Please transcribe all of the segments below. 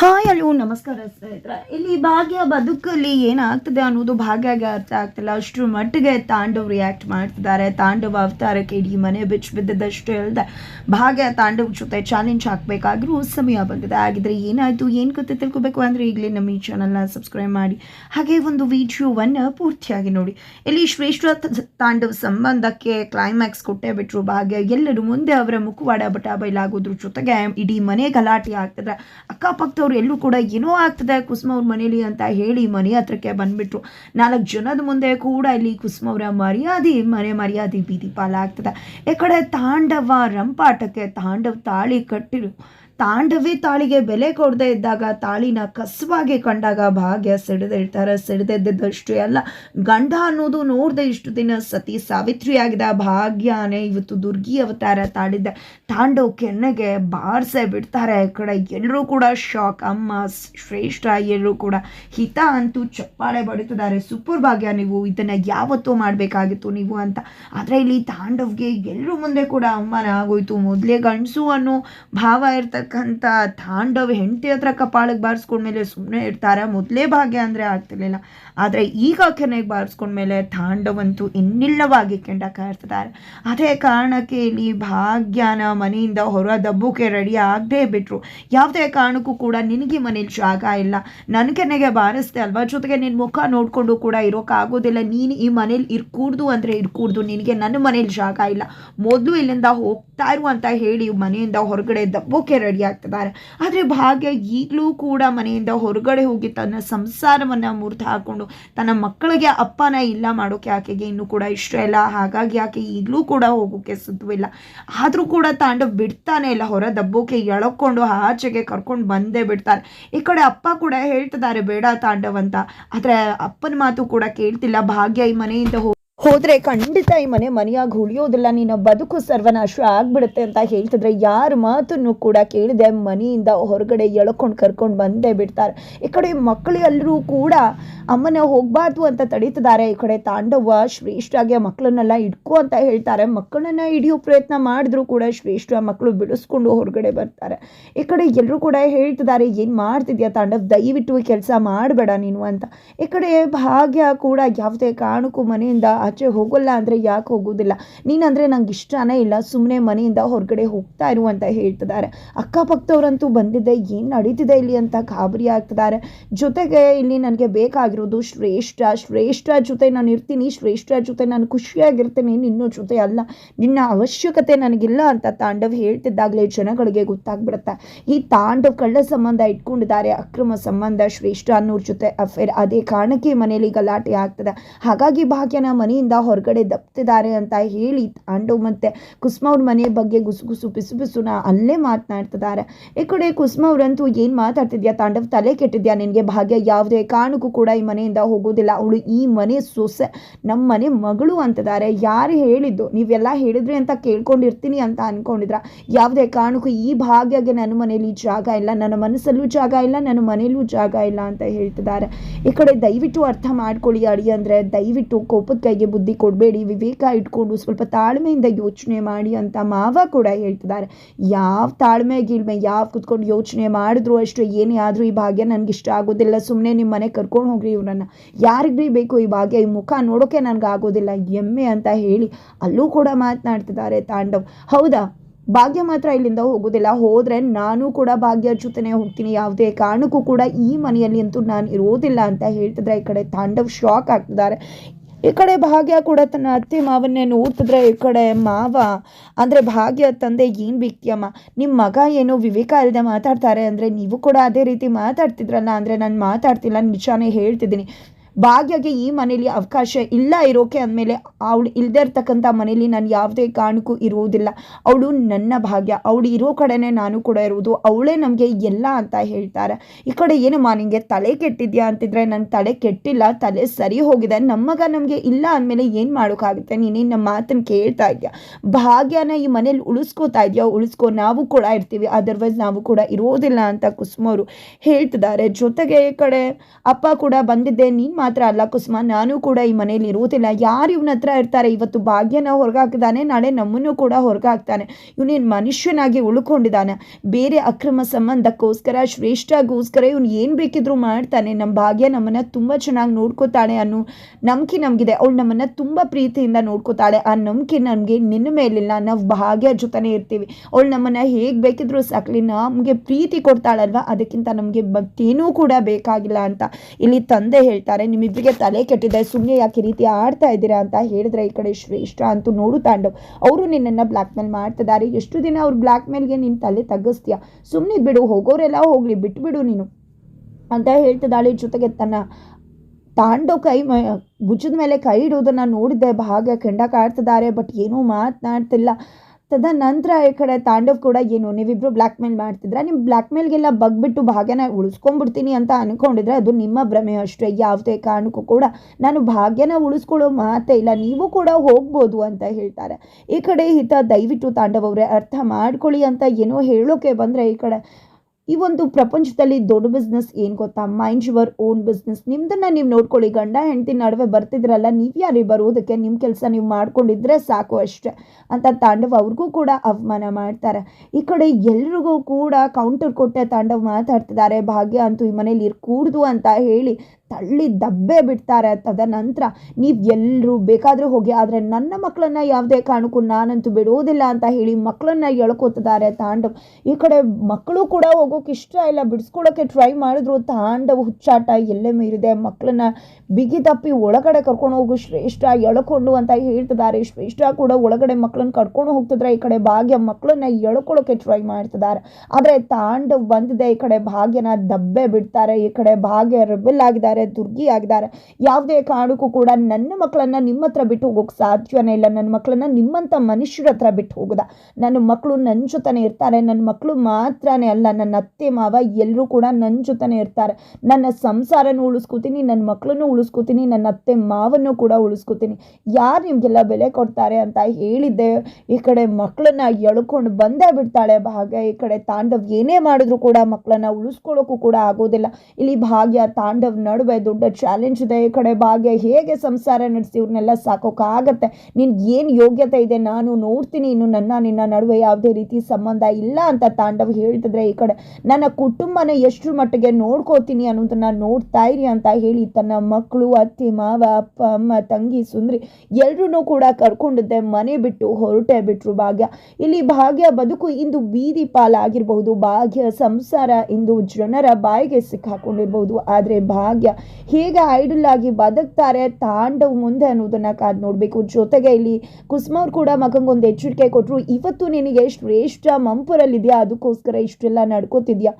Hi ಅಲ್ಲೂ, ನಮಸ್ಕಾರ ಸ್ನೇಹಿತರ. ಇಲ್ಲಿ ಭಾಗ್ಯ ಬದುಕಲ್ಲಿ ಏನಾಗ್ತದೆ ಅನ್ನೋದು ಭಾಗ್ಯಗೆ ಅರ್ಥ ಆಗ್ತಿಲ್ಲ. ಅಷ್ಟರ ಮಟ್ಟಿಗೆ ತಾಂಡವ್ ರಿಯಾಕ್ಟ್ ಮಾಡ್ತಿದ್ದಾರೆ. ತಾಂಡವ ಅವತಾರಕ್ಕೆ ಇಡೀ ಮನೆ ಬಿಚ್ಚು ಬಿದ್ದದಷ್ಟು ಹೇಳ್ದೆ ಭಾಗ್ಯ ತಾಂಡವ್ ಜೊತೆ ಚಾಲೆಂಜ್ ಹಾಕಬೇಕಾದ್ರೂ ಸಮಯ ಬಂದಿದೆ. ಹಾಗಿದ್ರೆ ಏನಾಯಿತು, ಏನು ಕತೆ ತಿಳ್ಕೊಬೇಕು ಅಂದರೆ ಈಗಲೇ ನಮ್ಮ ಈ ಚಾನಲ್ನ ಸಬ್ಸ್ಕ್ರೈಬ್ ಮಾಡಿ. ಹಾಗೆ ಒಂದು ವಿಡಿಯೋವನ್ನು ಪೂರ್ತಿಯಾಗಿ ನೋಡಿ. ಇಲ್ಲಿ ಶ್ರೇಷ್ಠ ತಾಂಡವ್ ಸಂಬಂಧಕ್ಕೆ ಕ್ಲೈಮ್ಯಾಕ್ಸ್ ಕೊಟ್ಟೇ ಬಿಟ್ಟರು ಭಾಗ್ಯ. ಎಲ್ಲರೂ ಮುಂದೆ ಅವರ ಮುಖವಾಡ ಬಟಾ ಬೈಲಾಗೋದ್ರ ಜೊತೆಗೆ ಇಡೀ ಮನೆ ಗಲಾಟೆ ಆಗ್ತದೆ. ಅಕ್ಕಪಕ್ಕದವ್ರು ಎಲ್ಲೂ ಕೂಡ ಏನೋ ಆಗ್ತದೆ ಕುಸುಮ ಅವ್ರ ಮನೇಲಿ ಅಂತ ಹೇಳಿ ಮನೆ ಹತ್ರಕ್ಕೆ ಬಂದ್ಬಿಟ್ರು. ನಾಲ್ಕು ಜನದ ಮುಂದೆ ಕೂಡ ಇಲ್ಲಿ ಕುಸುಮ ಅವರ ಮರ್ಯಾದೆ, ಮನೆ ಮರ್ಯಾದೆ ಬೀದಿ ಪಾಲಾಗ್ತದೆ ಈ ತಾಂಡವ ರಂಪಾಟಕ್ಕೆ ತಾಂಡವ ತಾಳಿ ಕಟ್ಟಿರು. ತಾಂಡವಿ ತಾಳಿಗೆ ಬೆಲೆ ಕೊಡದೇ ಇದ್ದಾಗ ತಾಳಿನ ಕಸವಾಗಿ ಕಂಡಾಗ ಭಾಗ್ಯ ಸಿಡಿದಿರ್ತಾರೆ ಸಿಡಿದೆದ್ದಷ್ಟು ಅಲ್ಲ, ಗಂಡ ಅನ್ನೋದು ನೋಡದೆ ಇಷ್ಟು ದಿನ ಸತಿ ಸಾವಿತ್ರಿ ಆಗಿದ ಭಾಗ್ಯನೇ ಇವತ್ತು ದುರ್ಗಿ ಅವತಾರ ತಾಳಿದ್ದೆ ತಾಂಡವ್ ಕೆನ್ನೆಗೆ ಬಾರ್ಸೆ ಬಿಡ್ತಾರೆ. ಈ ಕಡೆ ಎಲ್ಲರೂ ಕೂಡ ಶಾಕ್. ಅಮ್ಮ ಶ್ರೇಷ್ಠ ಎಲ್ಲರೂ ಕೂಡ. ಹಿತ ಅಂತೂ ಚಪ್ಪಾಳೆ ಬಡಿತಿದ್ದಾರೆ. ಸೂಪರ್ ಭಾಗ್ಯ, ನೀವು ಇದನ್ನು ಯಾವತ್ತೂ ಮಾಡಬೇಕಾಗಿತ್ತು ನೀವು ಅಂತ. ಆದರೆ ಇಲ್ಲಿ ತಾಂಡವ್ಗೆ ಎಲ್ಲರೂ ಮುಂದೆ ಕೂಡ ಅಮ್ಮನ ಆಗೋಯ್ತು. ಮೊದಲೇ ಗಂಡಸು ಅನ್ನೋ ಭಾವ ಇರ್ತಕ್ಕಂಥ ತಾಂಡವ್ ಹೆಂಡತಿ ಹತ್ರ ಕಪಾಳಕ್ಕೆ ಬಾರಿಸ್ಕೊಂಡ್ಮೇಲೆ ಸುಮ್ಮನೆ ಇರ್ತಾರೆ. ಮೊದಲೇ ಭಾಗ್ಯ ಅಂದರೆ ಆಗ್ತಿರ್ಲಿಲ್ಲ. ಆದರೆ ಈಗ ಕೆನೆಗೆ ಬಾರಿಸ್ಕೊಂಡ್ಮೇಲೆ ತಾಂಡವಂತೂ ಇನ್ನಿಲ್ಲವಾಗಿ ಕೆಂಡ ಕಾಯಿರ್ತಿದ್ದಾರೆ ಅದೇ ಕಾರಣಕ್ಕೆ ಇಲ್ಲಿ ಭಾಗ್ಯನ ಮನೆಯಿಂದ ಹೊರ ದಬ್ಬುಕ್ಕೆ ರೆಡಿ ಆಗದೇ ಬಿಟ್ರು. ಯಾವುದೇ ಕಾರಣಕ್ಕೂ ಕೂಡ ನಿನಗೆ ಮನೇಲಿ ಜಾಗ ಇಲ್ಲ. ನನ್ನ ಕೆನೆಗೆ ಬಾರಿಸ್ದೆ ಅಲ್ವಾ? ಜೊತೆಗೆ ನಿನ್ನ ಮುಖ ನೋಡಿಕೊಂಡು ಕೂಡ ಇರೋಕ್ಕಾಗೋದಿಲ್ಲ ನೀನು ಈ ಮನೇಲಿ ಇರ್ಕೂಡ್ದು ಅಂದರೆ ಇರ್ಕೂಡ್ದು. ನಿನಗೆ ನನ್ನ ಮನೇಲಿ ಜಾಗ ಇಲ್ಲ. ಮೊದಲು ಇಲ್ಲಿಂದ ಹೋಗ್ತಾ ಇರು ಅಂತ ಹೇಳಿ ಮನೆಯಿಂದ ಹೊರಗಡೆ ದಬ್ಬೋಕೆ ರೆಡಿ ಆಗ್ತಿದ್ದಾರೆ ಆದರೆ ಭಾಗ್ಯ ಈಗಲೂ ಕೂಡ ಮನೆಯಿಂದ ಹೊರಗಡೆ ಹೋಗಿ ತನ್ನ ಸಂಸಾರವನ್ನು ಮುರಿದು ಹಾಕೊಂಡು ತನ್ನ ಮಕ್ಕಳಿಗೆ ಅಪ್ಪನ ಇಲ್ಲ ಮಾಡೋಕೆ ಆಕೆಗೆ ಇನ್ನೂ ಕೂಡ ಇಷ್ಟ ಇಲ್ಲ. ಹಾಗಾಗಿ ಆಕೆ ಈಗಲೂ ಕೂಡ ಹೋಗೋಕೆ ಸಿದ್ಧವಿಲ್ಲ ಆದರೂ ಕೂಡ ತಾಂಡವ್ ಬಿಡ್ತಾನೆ ಇಲ್ಲ. ಹೊರ ದಬ್ಬೋಕೆ ಎಳಕೊಂಡು ಆಚೆಗೆ ಕರ್ಕೊಂಡು ಬಂದೇ ಬಿಡ್ತಾರೆ ಈ ಕಡೆ ಅಪ್ಪ ಕೂಡ ಹೇಳ್ತಿದ್ದಾರೆ, ಬೇಡ ತಾಂಡವ್ ಅಂತ ಆದರೆ ಅಪ್ಪನ ಮಾತು ಕೂಡ ಕೇಳ್ತಿಲ್ಲ. ಭಾಗ್ಯ ಈ ಮನೆಯಿಂದ ಹೋ ಹೋದ್ರೆ ಖಂಡಿತ ಈ ಮನೆ ಮನೆಯಾಗಿ ಉಳಿಯೋದಿಲ್ಲ ನಿನ್ನ ಬದುಕು ಸರ್ವನಾಶ ಆಗ್ಬಿಡುತ್ತೆ ಅಂತ ಹೇಳ್ತಿದ್ರೆ ಯಾರ ಮಾತನ್ನು ಕೂಡ ಕೇಳಿದೆ ಮನೆಯಿಂದ ಹೊರಗಡೆ ಎಳ್ಕೊಂಡು ಕರ್ಕೊಂಡು ಬಂದೇ ಬಿಡ್ತಾರೆ. ಈ ಕಡೆ ಮಕ್ಕಳು ಎಲ್ಲರೂ ಕೂಡ ಅಮ್ಮನ ಹೋಗಬಾರ್ದು ಅಂತ ತಡೀತಿದ್ದಾರೆ. ಈ ಕಡೆ ತಾಂಡವ್ವ ಆ ಮಕ್ಕಳನ್ನೆಲ್ಲ ಇಟ್ಕೋ ಅಂತ ಹೇಳ್ತಾರೆ. ಮಕ್ಕಳನ್ನ ಹಿಡಿಯೋ ಪ್ರಯತ್ನ ಮಾಡಿದ್ರು ಕೂಡ ಶ್ರೇಷ್ಠ ಮಕ್ಕಳು ಬಿಡಿಸ್ಕೊಂಡು ಹೊರಗಡೆ ಬರ್ತಾರೆ. ಈ ಕಡೆ ಎಲ್ಲರೂ ಕೂಡ ಹೇಳ್ತಿದ್ದಾರೆ, ಏನು ಮಾಡ್ತಿದ್ಯಾ ತಾಂಡವ್? ದಯವಿಟ್ಟು ಕೆಲಸ ಮಾಡಬೇಡ ನೀನು ಅಂತ. ಈ ಕಡೆ ಭಾಗ್ಯ ಕೂಡ ಯಾವುದೇ ಕಾರಣಕ್ಕೂ ಮನೆಯಿಂದ ಆಚೆ ಹೋಗೋಲ್ಲ ಅಂದರೆ ಯಾಕೆ ಹೋಗೋದಿಲ್ಲ? ನೀನಂದರೆ ನಂಗೆ ಇಷ್ಟನೇ ಇಲ್ಲ ಸುಮ್ಮನೆ ಮನೆಯಿಂದ ಹೊರಗಡೆ ಹೋಗ್ತಾ ಇರು ಅಂತ ಹೇಳ್ತಿದ್ದಾರೆ ಅಕ್ಕಪಕ್ಕದವರಂತೂ ಬಂದಿದ್ದೆ ಏನು ನಡೀತಿದೆ ಇಲ್ಲಿ ಅಂತ ಗಾಬರಿ ಆಗ್ತಿದ್ದಾರೆ ಜೊತೆಗೆ ಇಲ್ಲಿ ನನಗೆ ಬೇಕಾಗಿರೋದು ಶ್ರೇಷ್ಠ ಶ್ರೇಷ್ಠ ಜೊತೆ ನಾನು ಇರ್ತೀನಿ, ಶ್ರೇಷ್ಠ ಜೊತೆ ನಾನು ಖುಷಿಯಾಗಿರ್ತೀನಿ, ನಿನ್ನ ಜೊತೆ ಅಲ್ಲ. ನಿನ್ನ ಅವಶ್ಯಕತೆ ನನಗಿಲ್ಲ ಅಂತ ತಾಂಡವ್ ಹೇಳ್ತಿದ್ದಾಗಲೇ ಜನಗಳಿಗೆ ಗೊತ್ತಾಗ್ಬಿಡುತ್ತೆ. ಈ ತಾಂಡವ್ ಕಳ್ಳ ಸಂಬಂಧ ಇಟ್ಕೊಂಡಿದ್ದಾರೆ, ಅಕ್ರಮ ಸಂಬಂಧ, ಶ್ರೇಷ್ಠ ಅನ್ನೋರ್ ಜೊತೆ ಅಫೇರ್ ಅದೇ ಕಾರಣಕ್ಕೆ ಮನೆಯಲ್ಲಿ ಗಲಾಟೆ ಆಗ್ತದೆ. ಹಾಗಾಗಿ ಭಾಗ್ಯನ ಮನೆಯಿಂದ ಹೊರಗಡೆ ದಪ್ತಿದ್ದಾರೆ ಅಂತ ಹೇಳಿ ತಾಂಡವ್ ಮತ್ತೆ ಕುಸುಮ ಅವ್ರ ಮನೆ ಬಗ್ಗೆ ಗುಸುಗುಸು ಬಿಸು ಬಿಸುನ ಅಲ್ಲೇ ಮಾತನಾಡ್ತಿದ್ದಾರೆ. ಈ ಕಡೆ ಕುಸುಮ ಅವ್ರಂತೂ ಏನು ಮಾತಾಡ್ತಿದ್ಯಾ ತಾಂಡವ್? ತಲೆ ಕೆಟ್ಟಿದ್ಯಾ ನಿನಗೆ? ಭಾಗ್ಯ ಯಾವುದೇ ಕಾರಣಕ್ಕೂ ಕೂಡ ಈ ಮನೆಯಿಂದ ಹೋಗೋದಿಲ್ಲ. ಅವಳು ಈ ಮನೆ ಸೊಸೆ ನಮ್ಮ ಮನೆ ಮಗಳು ಅಂತಿದ್ದಾರೆ. ಯಾರು ಹೇಳಿದ್ದು? ನೀವೆಲ್ಲ ಹೇಳಿದ್ರಿ ಅಂತ ಕೇಳ್ಕೊಂಡಿರ್ತೀನಿ ಅಂತ ಅಂದ್ಕೊಂಡಿದ್ರ ಯಾವುದೇ ಕಾರಣಕ್ಕೂ ಈ ಭಾಗ್ಯಗೆ ನನ್ನ ಮನೆಯಲ್ಲಿ ಜಾಗ ಇಲ್ಲ. ನನ್ನ ಮನಸ್ಸಲ್ಲೂ ಜಾಗ ಇಲ್ಲ. ನನ್ನ ಮನೆಯಲ್ಲೂ ಜಾಗ ಇಲ್ಲ ಅಂತ ಹೇಳ್ತಿದ್ದಾರೆ. ಈ ಕಡೆ ದಯವಿಟ್ಟು ಅರ್ಥ ಮಾಡ್ಕೊಳ್ಳಿ ಅಡಿ ಅಂದರೆ ದಯವಿಟ್ಟು ಕೋಪದ ಕೈಗೆ ಬುದ್ಧಿ ಕೊಡಬೇಡಿ, ವಿವೇಕ ಇಟ್ಕೊಂಡು ಸ್ವಲ್ಪ ತಾಳ್ಮೆಯಿಂದ ಯೋಚನೆ ಮಾಡಿ ಅಂತ ಮಾವ ಕೂಡ ಹೇಳ್ತಿದ್ದಾರೆ. ಯಾವ ತಾಳ್ಮೆ ಗೀಳ್ಮೆ, ಯಾವ ಕುತ್ಕೊಂಡು ಯೋಚನೆ ಮಾಡಿದ್ರು ಅಷ್ಟು ಏನೇ ಆದರೂ ಈ ಭಾಗ್ಯ ನನಗೆ ಇಷ್ಟ ಆಗೋದಿಲ್ಲ. ಸುಮ್ಮನೆ ನಿಮ್ಮ ಮನೆ ಕರ್ಕೊಂಡು ಹೋಗ್ರಿ ಇವ್ರನ್ನ. ಯಾರಿಗ್ರಿ ಬೇಕು ಈ ಭಾಗ್ಯ? ಈ ಮುಖ ನೋಡೋಕೆ ನನಗೆ ಆಗೋದಿಲ್ಲ. ಎಮ್ಮೆ ಅಂತ ಹೇಳಿ ಅಲ್ಲೂ ಕೂಡ ಮಾತನಾಡ್ತಿದ್ದಾರೆ ತಾಂಡವ್. ಹೌದಾ? ಭಾಗ್ಯ ಮಾತ್ರ ಇಲ್ಲಿಂದ ಹೋಗೋದಿಲ್ಲ. ಹೋದರೆ ನಾನು ಕೂಡ ಭಾಗ್ಯ ಜೊತೆನೇ ಹೋಗ್ತೀನಿ. ಯಾವುದೇ ಕಾರಣಕ್ಕೂ ಕೂಡ ಈ ಮನೆಯಲ್ಲಿ ಅಂತೂ ನಾನು ಇರೋದಿಲ್ಲ ಅಂತ ಹೇಳ್ತಿದ್ರೆ ಈ ಕಡೆ ತಾಂಡವ್ ಶಾಕ್ ಆಗ್ತಿದ್ದಾರೆ. ಈ ಕಡೆ ಭಾಗ್ಯ ಕೂಡ ತನ್ನ ಅತ್ತೆ ಮಾವನ್ನೇ ನೋಡ್ತಿದ್ರೆ ಈ ಕಡೆ ಮಾವ, ಅಂದರೆ ಭಾಗ್ಯ ತಂದೆ ಏನು ಬಿಕ್ತಿಯಮ್ಮ ನಿಮ್ಮ ಮಗ ಏನು ವಿವೇಕ ಇಲ್ಲದೆ ಮಾತಾಡ್ತಾರೆ ಅಂದರೆ ನೀವು ಕೂಡ ಅದೇ ರೀತಿ ಮಾತಾಡ್ತಿದ್ರಲ್ಲ, ಅಂದರೆ ನಾನು ಮಾತಾಡ್ತಿಲ್ಲ, ನಿಜಾನೇ ಹೇಳ್ತಿದ್ದೀನಿ. ಭಾಗ್ಯಗೆ ಈ ಮನೇಲಿ ಅವಕಾಶ ಇಲ್ಲ ಇರೋಕೆ ಅಂದಮೇಲೆ ಅವಳು ಇಲ್ಲದೆ ಇರ್ತಕ್ಕಂಥ ಮನೇಲಿ ನಾನು ಯಾವುದೇ ಕಾರಣಕ್ಕೂ ಇರುವುದಿಲ್ಲ. ಅವಳು ನನ್ನ ಭಾಗ್ಯ. ಅವಳು ಇರೋ ಕಡೆನೇ ನಾನು ಕೂಡ ಇರುವುದು. ಅವಳೇ ನಮಗೆ ಎಲ್ಲ ಅಂತ ಹೇಳ್ತಾರೆ. ಈ ಕಡೆ ಏನಮ್ಮ ನಿಮಗೆ ತಲೆ ಕೆಟ್ಟಿದ್ಯಾ ಅಂತಿದ್ರೆ, ನನ್ನ ತಲೆ ಕೆಟ್ಟಿಲ್ಲ, ತಲೆ ಸರಿ ಹೋಗಿದೆ ನಮ್ಮಗ ಮಗ ನಮಗೆ ಇಲ್ಲ ಅಂದಮೇಲೆ ಏನು ಮಾಡೋಕ್ಕಾಗುತ್ತೆ? ನೀನೇನು ನಮ್ಮ ಮಾತನ್ನು ಕೇಳ್ತಾ ಇದೆಯಾ ಭಾಗ್ಯನ ಈ ಮನೇಲಿ ಉಳಿಸ್ಕೋತಾ ಇದೆಯಾ ಉಳಿಸ್ಕೋ, ನಾವು ಕೂಡ ಇರ್ತೀವಿ. ಅದರ್ವೈಸ್ ನಾವು ಕೂಡ ಇರೋದಿಲ್ಲ ಅಂತ ಕುಸುಮವರು ಹೇಳ್ತಿದ್ದಾರೆ. ಜೊತೆಗೆ ಈ ಕಡೆ ಅಪ್ಪ ಕೂಡ ಬಂದಿದ್ದೆ, ನೀನು ಮಾತ್ರ ಅಲ್ಲ ಕುಸುಮ, ನಾನು ಕೂಡ ಈ ಮನೆಯಲ್ಲಿ ಇರುವುದಿಲ್ಲ. ಯಾರು ಇವನ ಹತ್ರ ಇರ್ತಾರೆ? ಇವತ್ತು ಭಾಗ್ಯನ ಹೊರಗಾಕಿದ್ದಾನೆ, ನಾಳೆ ನಮ್ಮನ್ನು ಕೂಡ ಹೊರಗಾಕ್ತಾನೆ. ಇವನೇನು ಮನುಷ್ಯನಾಗಿ ಉಳ್ಕೊಂಡಿದ್ದಾನೆ? ಬೇರೆ ಅಕ್ರಮ ಸಂಬಂಧಕ್ಕೋಸ್ಕರ, ಶ್ರೇಷ್ಠಗೋಸ್ಕರ ಇವನು ಏನು ಬೇಕಿದ್ರೂ ಮಾಡ್ತಾನೆ. ನಮ್ಮ ಭಾಗ್ಯ ನಮ್ಮನ್ನು ತುಂಬ ಚೆನ್ನಾಗಿ ನೋಡ್ಕೋತಾಳೆ ಅನ್ನೋ ನಂಬಿಕೆ ನಮಗಿದೆ. ಅವಳು ನಮ್ಮನ್ನು ತುಂಬ ಪ್ರೀತಿಯಿಂದ ನೋಡ್ಕೋತಾಳೆ. ಆ ನಂಬಿಕೆ ನಮಗೆ ನಿನ್ನ ಮೇಲಿಲ್ಲ. ನಾವು ಭಾಗ್ಯ ಜೊತೆನೇ ಇರ್ತೀವಿ. ಅವಳು ನಮ್ಮನ್ನು ಹೇಗೆ ಬೇಕಿದ್ರೂ ಸಾಕಲಿ. ನಮಗೆ ಪ್ರೀತಿ ಕೊಡ್ತಾಳಲ್ವ? ಅದಕ್ಕಿಂತ ನಮಗೆ ಭಕ್ತಿಯೂ ಕೂಡ ಬೇಕಾಗಿಲ್ಲ ಅಂತ ಇಲ್ಲಿ ತಂದೆ ಹೇಳ್ತಾರೆ. ನಿಮ್ಮಿಬ್ಬರಿಗೆ ತಲೆ ಕೆಟ್ಟಿದೆ ಸುಮ್ಮನೆ ಯಾಕೆ ರೀತಿ ಆಡ್ತಾ ಇದ್ದೀರಾ ಅಂತ ಹೇಳಿದ್ರೆ ಈ ಕಡೆ ಶ್ರೇಷ್ಠ ಅಂತೂ ನೋಡು ತಾಂಡವ್. ಅವರು ನಿನ್ನನ್ನು ಬ್ಲ್ಯಾಕ್ ಮೇಲ್ ಮಾಡ್ತಿದ್ದಾರೆ. ಎಷ್ಟು ದಿನ ಅವ್ರು ಬ್ಲ್ಯಾಕ್ ಮೇಲ್ಗೆ ನಿನ್ನ ತಲೆ ತಗ್ಗಿಸ್ತೀಯ? ಸುಮ್ಮನೆ ಬಿಡು ಹೋಗೋರೆಲ್ಲ ಹೋಗಲಿ, ಬಿಟ್ಬಿಡು ನೀನು ಅಂತ ಹೇಳ್ತಿದ್ದಾಳೆ. ಜೊತೆಗೆ ತನ್ನ ತಾಂಡವ್ ಕೈ ಭುಜದ ಮೇಲೆ ಕೈ ಇಡೋದನ್ನು ನೋಡಿದ್ದೆ. ಭಾಗ್ಯ ಕೆಂಡ ಕಾಡ್ತಿದ್ದಾರೆ, ಬಟ್ ಏನೂ ಮಾತನಾಡ್ತಿಲ್ಲ. ತದನಂತರ ಈ ಕಡೆ ತಾಂಡವ್ ಕೂಡ ಏನು, ನೀವಿಬ್ರು ಬ್ಲ್ಯಾಕ್ ಮೇಲ್ ಮಾಡ್ತಿದ್ರೆ? ನಿಮ್ಮ ಬ್ಲ್ಯಾಕ್ ಮೇಲ್ಗೆಲ್ಲ ಬಗ್ಬಿಟ್ಟು ಭಾಗ್ಯನ ಉಳಿಸ್ಕೊಂಡ್ಬಿಡ್ತೀನಿ ಅಂತ ಅನ್ಕೊಂಡಿದ್ರೆ ಅದು ನಿಮ್ಮ ಭ್ರಮೆ ಅಷ್ಟೇ. ಯಾವುದೇ ಕಾರಣಕ್ಕೂ ಕೂಡ ನಾನು ಭಾಗ್ಯನ ಉಳಿಸ್ಕೊಳ್ಳೋ ಮಾತೇ ಇಲ್ಲ. ನೀವು ಕೂಡ ಹೋಗ್ಬೋದು ಅಂತ ಹೇಳ್ತಾರೆ. ಈ ಕಡೆ ಹಿತ ದಯವಿಟ್ಟು ತಾಂಡವ್ ಅವರೇ ಅರ್ಥ ಮಾಡ್ಕೊಳ್ಳಿ ಅಂತ ಏನೋ ಹೇಳೋಕೆ ಬಂದರೆ ಈ ಕಡೆ ಈ ಒಂದು ಪ್ರಪಂಚದಲ್ಲಿ ದೊಡ್ಡ ಬಿಸ್ನೆಸ್ ಏನು ಗೊತ್ತಾ? ಮೈಂಡ್ ಯುವರ್ ಓನ್ ಬಿಸ್ನೆಸ್ ನಿಮ್ದನ್ನ ನೀವು ನೋಡ್ಕೊಳ್ಳಿ, ಗಂಡ, ಹೆಂಡತಿ ನಡುವೆ ಬರ್ತಿದ್ರಲ್ಲ, ನೀವು ಯಾರಿಗೆ ಬರೋದಕ್ಕೆ ನಿಮ್ಮ ಕೆಲಸ ನೀವು ಮಾಡ್ಕೊಂಡಿದ್ರೆ ಸಾಕು ಅಷ್ಟೆ ಅಂತ ತಾಂಡವ ಅವ್ರಿಗೂ ಕೂಡ ಅವಮಾನ ಮಾಡ್ತಾರೆ. ಈ ಕಡೆ ಎಲ್ರಿಗೂ ಕೂಡ ಕೌಂಟರ್ ಕೊಟ್ಟೆ ತಾಂಡವ ಮಾತಾಡ್ತಿದ್ದಾರೆ. ಭಾಗ್ಯ ಅಂತೂ ಈ ಮನೇಲಿ ಇರ್ಕೂಡ್ದು ಅಂತ ಹೇಳಿ ತಳ್ಳಿ ದಬ್ಬೆ ಬಿಡ್ತಾರೆ ತದನಂತರ. ನೀವು ಎಲ್ಲರೂ ಬೇಕಾದರೂ ಹೋಗಿ, ಆದರೆ ನನ್ನ ಮಕ್ಕಳನ್ನ ಯಾವುದೇ ಕಾರಣಕ್ಕೂ ನಾನಂತೂ ಬಿಡೋದಿಲ್ಲ ಅಂತ ಹೇಳಿ ಮಕ್ಕಳನ್ನ ಎಳ್ಕೊತಿದ್ದಾರೆ ತಾಂಡವ್. ಈ ಕಡೆ ಮಕ್ಕಳು ಕೂಡ ಹೋಗೋಕೆ ಇಷ್ಟ ಇಲ್ಲ ಬಿಡಿಸ್ಕೊಳ್ಳೋಕ್ಕೆ ಟ್ರೈ ಮಾಡಿದ್ರು ತಾಂಡವ ಹುಚ್ಚಾಟ ಎಲ್ಲೇ ಮೀರಿದೆ ಮಕ್ಕಳನ್ನ ಬಿಗಿ ತಪ್ಪಿ ಒಳಗಡೆ ಕರ್ಕೊಂಡು ಹೋಗು, ಶ್ರೇಷ್ಠ ಎಳ್ಕೊಂಡು ಅಂತ ಹೇಳ್ತಿದ್ದಾರೆ. ಶ್ರೇಷ್ಠ ಕೂಡ ಒಳಗಡೆ ಮಕ್ಕಳನ್ನ ಕರ್ಕೊಂಡು ಹೋಗ್ತಿದ್ರೆ ಈ ಕಡೆ ಭಾಗ್ಯ ಮಕ್ಕಳನ್ನ ಎಳ್ಕೊಳ್ಳೋಕೆ ಟ್ರೈ ಮಾಡ್ತಿದ್ದಾರೆ. ಆದರೆ ತಾಂಡವ್ ಬಂದಿದೆ, ಈ ಕಡೆ ಭಾಗ್ಯನ ದಬ್ಬೆ ಬಿಡ್ತಾರೆ, ಈ ಕಡೆ ಭಾಗ್ಯ ರೆಬೆಲ್ ಆಗಿದ್ದಾರೆ, ದುರ್ಗಿ ಆಗಿದ್ದಾರೆ. ಯಾವುದೇ ಕಾರಣಕ್ಕೂ ಕೂಡ ನನ್ನ ಮಕ್ಕಳನ್ನ ನಿಮ್ಮ ಹತ್ರ ಬಿಟ್ಟು ಹೋಗೋಕೆ ಸಾಧ್ಯನೇ ಇಲ್ಲ. ನನ್ನ ಮಕ್ಕಳನ್ನ ನಿಮ್ಮಂಥ ಮನುಷ್ಯರ ಹತ್ರ ಬಿಟ್ಟು ಹೋಗೋದ. ನನ್ನ ಮಕ್ಕಳು ನನ್ನ ಜೊತೆನೇ ಇರ್ತಾರೆ. ನನ್ನ ಮಕ್ಕಳು ಮಾತ್ರನೇ ಅಲ್ಲ, ನನ್ನ ಅತ್ತೆ, ಮಾವ ಎಲ್ಲರೂ ಕೂಡ ನನ್ನ ಜೊತೆನೇ ಇರ್ತಾರೆ. ನನ್ನ ಸಂಸಾರನೂ ಉಳಿಸ್ಕೋತೀನಿ ನನ್ನ ಮಕ್ಕಳನ್ನು ಉಳಿಸ್ಕೋತೀನಿ, ನನ್ನ ಅತ್ತೆ, ಮಾವನ್ನು ಕೂಡ ಉಳಿಸ್ಕೋತೀನಿ. ಯಾರು ನಿಮಗೆಲ್ಲ ಬೆಲೆ ಕೊಡ್ತಾರೆ ಅಂತ ಹೇಳಿದ್ದೆ. ಈ ಕಡೆ ಮಕ್ಕಳನ್ನ ಎಳ್ಕೊಂಡು ಬಂದೇ ಬಿಡ್ತಾಳೆ ಭಾಗ್ಯ. ಈ ಕಡೆ ತಾಂಡವ್ ಏನೇ ಮಾಡಿದ್ರು ಕೂಡ ಮಕ್ಕಳನ್ನ ಉಳಿಸ್ಕೊಳ್ಳೋಕ್ಕೂ ಕೂಡ ಆಗೋದಿಲ್ಲ. ಇಲ್ಲಿ ಭಾಗ್ಯ, ತಾಂಡವ್ ನಡುವೆ ದೊಡ್ಡ ಚಾಲೆಂಜ್ ಇದೆ. ಈ ಕಡೆ ಭಾಗ್ಯ ಹೇಗೆ ಸಂಸಾರ ನಡೆಸಿ ಇವ್ರನ್ನೆಲ್ಲ ಸಾಕೋಕ್ಕಾಗತ್ತೆ ನಿನ್ಗೆ ಏನು ಯೋಗ್ಯತೆ ಇದೆ? ನಾನು ನೋಡ್ತೀನಿ. ಇನ್ನು ನನ್ನ ನಿನ್ನ ನಡುವೆ ಯಾವುದೇ ರೀತಿ ಸಂಬಂಧ ಇಲ್ಲ ಅಂತ ತಾಂಡವ್ ಹೇಳ್ತಿದ್ರೆ ಈ ಕಡೆ. ನನ್ನ ಕುಟುಂಬನ ಎಷ್ಟು ಮಟ್ಟಿಗೆ ನೋಡ್ಕೋತೀನಿ ಅನ್ನೋದನ್ನ ನೋಡ್ತಾ ಇರಿ ಅಂತ ಹೇಳಿ ತನ್ನ ಮಕ್ಕಳು, ಅತ್ತೆ, ಮಾವ, ಅಪ್ಪ, ಅಮ್ಮ, ತಂಗಿ, ಸುಂದ್ರಿ ಎಲ್ರೂ ಕೂಡ ಕರ್ಕೊಂಡಿದ್ದೆ ಮನೆ ಬಿಟ್ಟು ಹೊರಟೆ ಬಿಟ್ರು ಭಾಗ್ಯ. ಇಲ್ಲಿ ಭಾಗ್ಯ ಬದುಕು ಇಂದು ಬೀದಿ ಪಾಲಾಗಿರಬಹುದು, ಭಾಗ್ಯ ಸಂಸಾರ ಇಂದು ಜನರ ಬಾಯಿಗೆ ಸಿಕ್ಕಾಕೊಂಡಿರಬಹುದು. ಆದರೆ ಭಾಗ್ಯ ಹೇಗೆ ಐಡಲ್ ಆಗಿ ಬದುಕ್ತಾರೆ ತಾಂಡವ್ ಮುಂದೆ ಅನ್ನೋದನ್ನ ಕಾದ್ ನೋಡಬೇಕು. ಜೊತೆಗೆ ಇಲ್ಲಿ ಕುಸುಮವ್ರು ಕೂಡ ಮಗಂಗೊಂದು ಎಚ್ಚರಿಕೆ ಕೊಟ್ಟರು ಇವತ್ತು ನಿನಗೆ ಶ್ರೇಷ್ಠ ಮಂಪುರಲ್ಲಿದೆಯಾ? ಅದಕ್ಕೋಸ್ಕರ ಇಷ್ಟೆಲ್ಲ ನಡ್ಕೋತಿದ್ಯಾ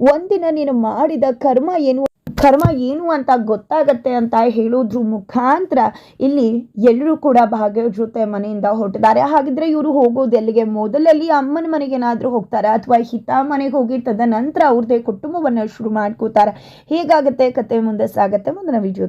ಒಂದಿನ ನೀನು ಮಾಡಿದ ಕರ್ಮ ಏನು? ಕರ್ಮ ಏನು ಅಂತ ಗೊತ್ತಾಗತ್ತೆ ಅಂತ ಹೇಳೋದ್ರ ಮುಖಾಂತರ ಇಲ್ಲಿ ಎಲ್ಲರೂ ಕೂಡ ಭಾಗ್ಯ ಜೊತೆ ಮನೆಯಿಂದ ಹೊರಟಿದ್ದಾರೆ. ಹಾಗಿದ್ರೆ ಇವರು ಹೋಗೋದು ಎಲ್ಲಿಗೆ? ಮೊದಲಲ್ಲಿ ಅಮ್ಮನ ಮನೆಗೆ ಏನಾದರೂ ಹೋಗ್ತಾರೆ? ಅಥವಾ ಹಿತ ಮನೆಗೆ ಹೋಗಿ ತದನಂತರ ಅವ್ರದ್ದೇ ಕುಟುಂಬವನ್ನು ಶುರು ಮಾಡ್ಕೋತಾರೆ? ಹೇಗಾಗುತ್ತೆ? ಕತೆ ಮುಂದೆ ಸಾಗತ್ತೆ ಮುಂದಿನ ವಿಡಿಯೋ